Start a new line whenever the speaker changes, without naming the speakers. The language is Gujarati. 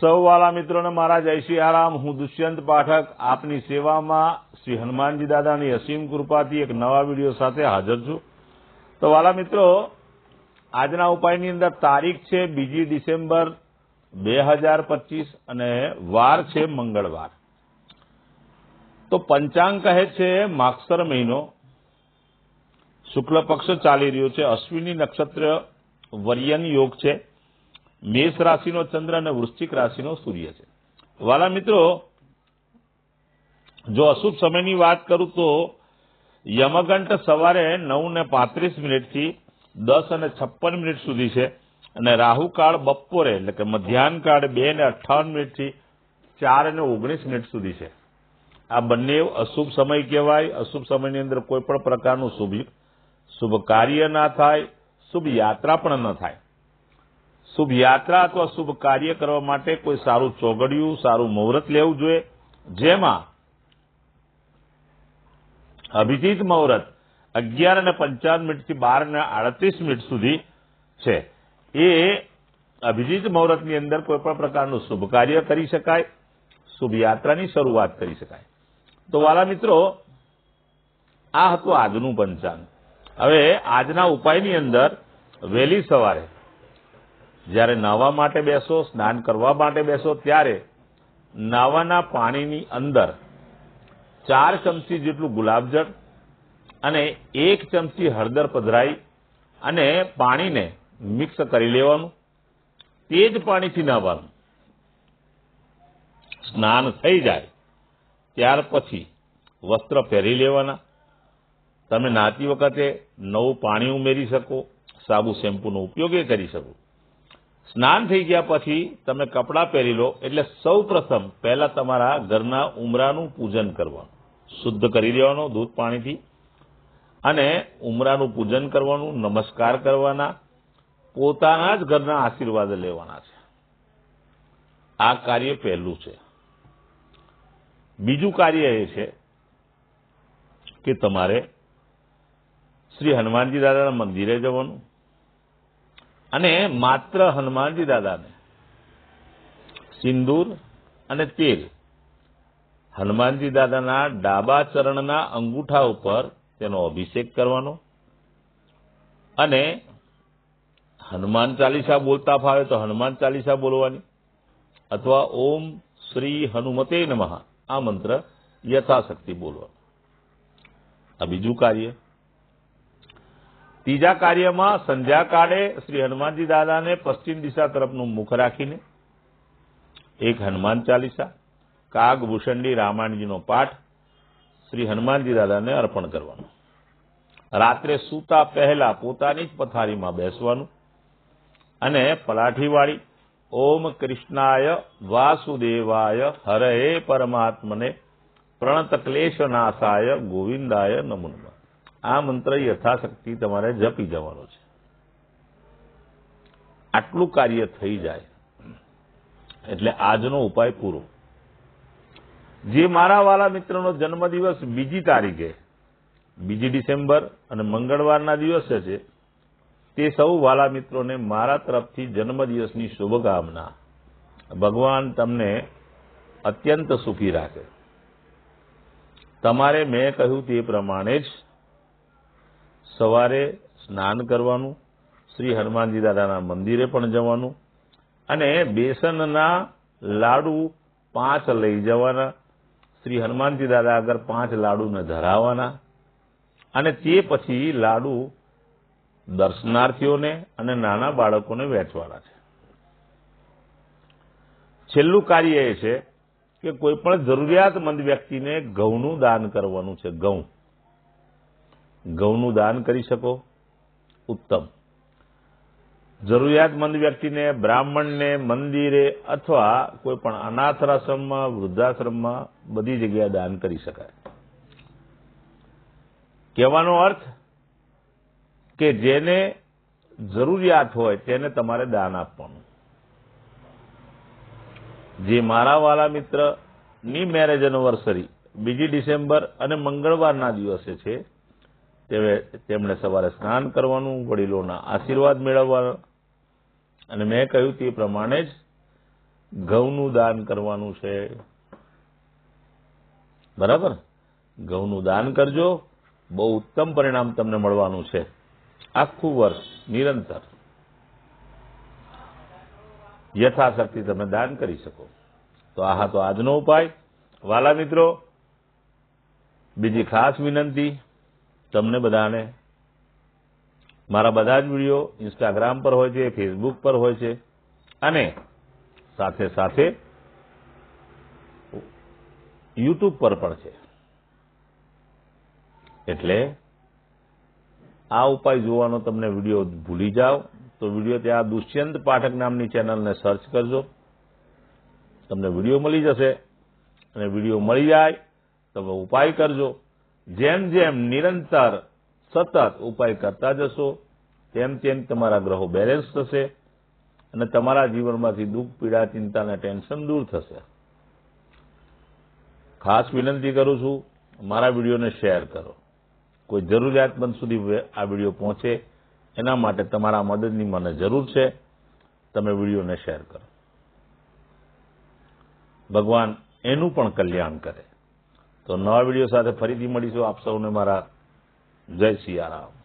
સૌ વાલા મિત્રોને મારા જય શ્રી આરામ હું દુષ્યંત પાઠક. આપની સેવામાં શ્રી હનુમાનજી દાદાની અસીમ કૃપાથી એક નવા વીડિયો સાથે હાજર છું. તો વાલા મિત્રો, આજના ઉપાયની અંદર તારીખ છે બીજી ડિસેમ્બર બે હજાર પચીસ અને વાર છે મંગળવાર. તો પંચાંગ કહે છે માક્ષર મહિનો. શુક્લ પક્ષ ચાલી રહ્યો છે. અશ્વિની નક્ષત્ર વર્યન યોગ છે. મેષ રાશિનો ચંદ્ર અને વૃશ્ચિક રાશિનો સૂર્ય છે. વાલા મિત્રો, જો અશુભ સમયની વાત કરું તો યમગંટ સવારે નવ ને પાંત્રીસ મિનિટથી દસ અને છપ્પન મિનિટ સુધી છે અને રાહુકાળ બપોરે એટલે કે મધ્યાહન કાળ બે ને અઠ્ઠાવન મિનિટથી ચાર અને ઓગણીસ મિનિટ સુધી છે. આ બંને અશુભ સમય કહેવાય. અશુભ સમયની અંદર કોઈ પણ પ્રકારનું શુભ શુભ કાર્ય ના થાય, શુભ યાત્રા પણ ન થાય. શુભ યાત્રા અથવા શુભ કાર્ય કરવા માટે કોઈ સારું ચોગડિયું, સારું મુહૂર્ત લેવું જોઈએ. જેમાં અભિજીત મુહૂર્ત અગિયાર અને પંચાવન મિનિટથી બાર અને આડત્રીસ મિનિટ સુધી છે. એ અભિજીત મુહૂર્તની અંદર કોઈ પણ પ્રકારનું શુભ કાર્ય કરી શકાય, શુભ યાત્રાની શરૂઆત કરી શકાય. તો વાલા મિત્રો, આ હતું આજનું પંચાંગ. હવે આજના ઉપાયની અંદર વહેલી સવારે જ્યારે નાહવા માટે બેસો, સ્નાન કરવા માટે બેસો, ત્યારે નાવાના પાણીની અંદર ચાર ચમચી જેટલું ગુલાબજળ અને એક ચમચી હળદર પધરાઈ અને પાણીને મિક્સ કરી લેવાનું, તે જ પાણીથી નાહવાનું સ્નાન થઈ જાય, ત્યાર પછી વસ્ત્ર પહેરી લેવાના. તમે નાતી વખતે નવું પાણી ઉમેરી શકો, સાબુ શેમ્પૂનો ઉપયોગ એ કરી શકો. સ્નાન થઈ ગયા પછી તમે કપડાં પહેરી લો, એટલે સૌ પ્રથમ પહેલા તમારા ઘરના ઉમરાનું પૂજન કરવાનું. શુદ્ધ કરી લેવાનું દૂધ પાણીથી. અને ઉમરાનું પૂજન કરવાનું, નમસ્કાર કરવાના, પોતાના જ ઘરના આશીર્વાદ લેવાના છે. આ કાર્ય પહેલું છે. બીજું કાર્ય એ છે કે તમારે શ્રી હનુમાનજી દાદાના મંદિરે જવાનું અને માત્ર હનુમાનજી દાદાને. સિંદૂર અને તેલ. હનુમાનજી દાદાના ડાબા ચરણના અંગૂઠા ઉપર તેનો અભિષેક કરવાનો અને હનુમાન ચાલીસા બોલતા ફાવે તો હનુમાન ચાલીસા બોલવાની. અથવા ઓમ શ્રી હનુમતે નમઃ આ મંત્ર યથાશક્તિ બોલવાનો. આ બીજું કાર્ય ત્રીજા કાર્યમાં સંધ્યાકાળે શ્રી હનુમાનજી દાદાને પશ્ચિમ દિશા તરફનું મુખ રાખીને, એક હનુમાન ચાલીસા, કાગ ભૂષંડી રામાયણજીનો પાઠ શ્રી હનુમાનજી દાદાને અર્પણ કરવાનો. રાત્રે સૂતા પહેલા પોતાની જ પથારીમાં બેસવાનું અને પલાઠીવાળી ઓમ કૃષ્ણાય વાસુદેવાય હરે પરમાત્મને પ્રણત ક્લેશનાશાય ગોવિંદાય નમઃ. આ મંત્ર યથાશક્તિ તમારે જપી જવાનો છે. આટલું કાર્ય થઈ જાય, એટલે આજનો ઉપાય પૂરો. જે મારા વાલા મિત્રનો જન્મદિવસ બીજી તારીખે, બીજી ડિસેમ્બર અને મંગળવારના દિવસે છે, તે સૌ વાલા મિત્રોને મારા તરફથી જન્મદિવસની શુભકામના. ભગવાન તમને અત્યંત સુખી રાખે. તમારે મેં કહ્યું તે પ્રમાણે જ સવારે સ્નાન કરવાનું, શ્રી હનુમાનજી દાદાના મંદિરે પણ જવાનું અને બેસનના લાડુ પાંચ લઈ જવાના. શ્રી હનુમાનજી દાદા આગળ પાંચ લાડુને ધરાવવાના અને તે પછી લાડુ દર્શનાર્થીઓને અને નાના બાળકોને વેચવાના છે. છેલ્લું કાર્ય એ છે કે કોઈ પણ જરૂરિયાતમંદ વ્યક્તિને ઘઉંનું દાન કરવાનું છે, ઘઉં. ઘઉંનું દાન કરી શકો? ઉત્તમ. જરૂરિયાતમંદ વ્યક્તિને બ્રાહ્મણને મંદિરે અથવા કોઈ પણ અનાથાશ્રમમાં, વૃદ્ધાશ્રમમાં બધી જગ્યાએ દાન કરી શકાય. કહેવાનો અર્થ કે જેને જરૂરિયાત હોય તેને તમારે દાન આપવાનું. જે મારા વાલા મિત્રની મેરેજ એનિવર્સરી બીજી ડિસેમ્બર અને મંગળવારના દિવસે છે તેમણે સવારે સ્નાન કરવાનું, વડીલોના આશીર્વાદ મેળવવા અને મેં કહ્યું તે પ્રમાણે જ ઘઉંનું દાન કરવાનું છે. બરાબર? ઘઉંનું દાન કરજો, બહુ ઉત્તમ પરિણામ તમને મળવાનું છે. આખું વર્ષ નિરંતર યથાશક્તિ તમે દાન કરી શકો. તો આ હતો આજનો ઉપાય. વાલા મિત્રો, બીજી ખાસ વિનંતી તમને બધાને. મારા બધા જ વીડિયો ઇન્સ્ટાગ્રામ પર હોય છે ફેસબુક પર હોય છે, અને સાથે સાથે યુટ્યુબ પર પણ છે. એટલે આ ઉપાય જોવાનો તમને વીડિયો ભૂલી જાઓ, તો વીડિયો ત્યાં દુષ્યંત પાઠક નામની ચેનલને સર્ચ કરજો. તમને વીડિયો મળી જશે, અને વીડિયો મળી જાય, તમે ઉપાય કરજો. જેમ જેમ નિરંતર સતત ઉપાય કરતા જશો, તેમ તેમ તમારા ગ્રહો બેલેન્સ થશે અને તમારા જીવનમાંથી દુઃખ, પીડા, ચિંતા અને ટેન્શન દૂર થશે. ખાસ વિનંતી કરું છું, મારા વિડીયોને શેર કરો. કોઈ જરૂરિયાતમંદ સુધી આ વીડિયો પહોંચે, એના માટે તમારા મદદની મને જરૂર છે, તમે વિડીયોને શેર કરો. ભગવાન એનું પણ કલ્યાણ કરે. તો નવા વીડિયો સાથે ફરીથી મળીશું. આપ સૌને મારા જય સિયારામ